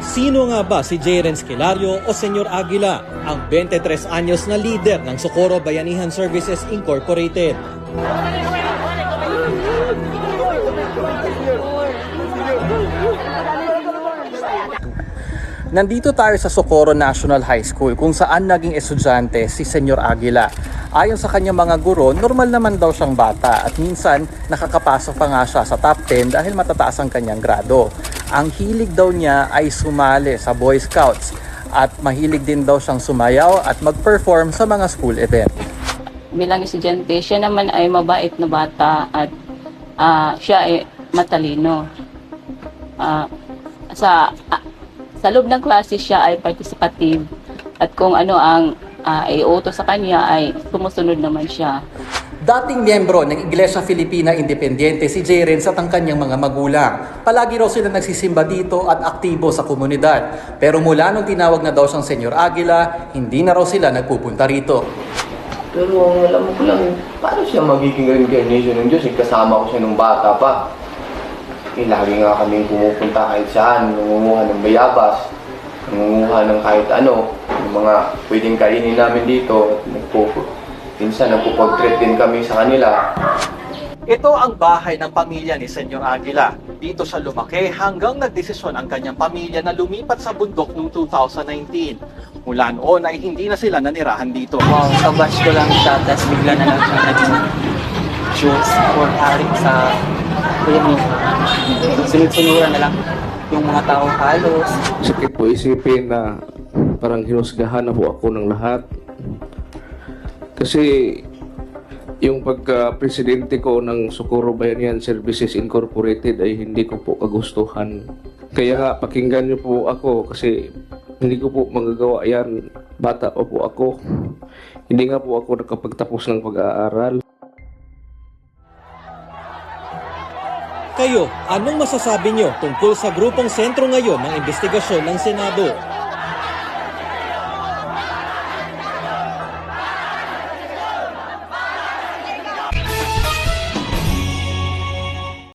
Sino nga ba si Jaren Skelario o Senyor Aguila, ang 23 anyos na leader ng Socorro Bayanihan Services Incorporated? Nandito tayo sa Socorro National High School kung saan naging estudyante si Senyor Aguila. Ayon sa kanyang mga guro, normal naman daw siyang bata at minsan nakakapasok pa nga siya sa top 10 dahil matataas ang kanyang grado. Ang hilig daw niya ay sumali sa Boy Scouts at mahilig din daw siyang sumayaw at mag-perform sa mga school event. bilang estudyante, siya naman ay mabait na bata at ah, siya ay matalino. Ah, sa ah, sa loob ng klase siya ay participative at kung ano ang uh, iuto sa kanya ay sumusunod naman siya. Dating miyembro ng Iglesia Filipina Independiente si Jaren at ang kanyang mga magulang. Palagi raw sila nagsisimba dito at aktibo sa komunidad. Pero mula nung tinawag na daw siyang Senyor Aguila, hindi na raw sila nagpupunta rito. Pero alam ko lang, paano siya magiging reincarnation ng Diyos? Eh, kasama ko siya nung bata pa. Eh, lagi nga kaming pumupunta kahit saan, nangunguha ng bayabas, nangunguha ng kahit ano, yung mga pwedeng kainin namin dito. Nagpo, minsan nagpo-portrait din kami sa kanila. Ito ang bahay ng pamilya ni Senyor Aguila. Dito siya lumaki hanggang nagdesisyon ang kanyang pamilya na lumipat sa bundok noong 2019. Mula noon ay hindi na sila nanirahan dito. Wow, kabash ko lang siya, tapos bigla na lang siya naging shoes for hari sa kuya mo. Sunod-sunuran na lang yung mga tao halos. Sakit po isipin na parang hinusgahan na po ako ng lahat. Kasi yung pagka-presidente ko ng Socorro Bayanihan Services Incorporated ay hindi ko po kagustuhan. Kaya pakinggan niyo po ako kasi hindi ko po magagawa yan. Bata pa po ako. Hindi nga po ako nakapagtapos ng pag-aaral. Kayo, anong masasabi nyo tungkol sa grupong sentro ngayon ng investigasyon ng Senado?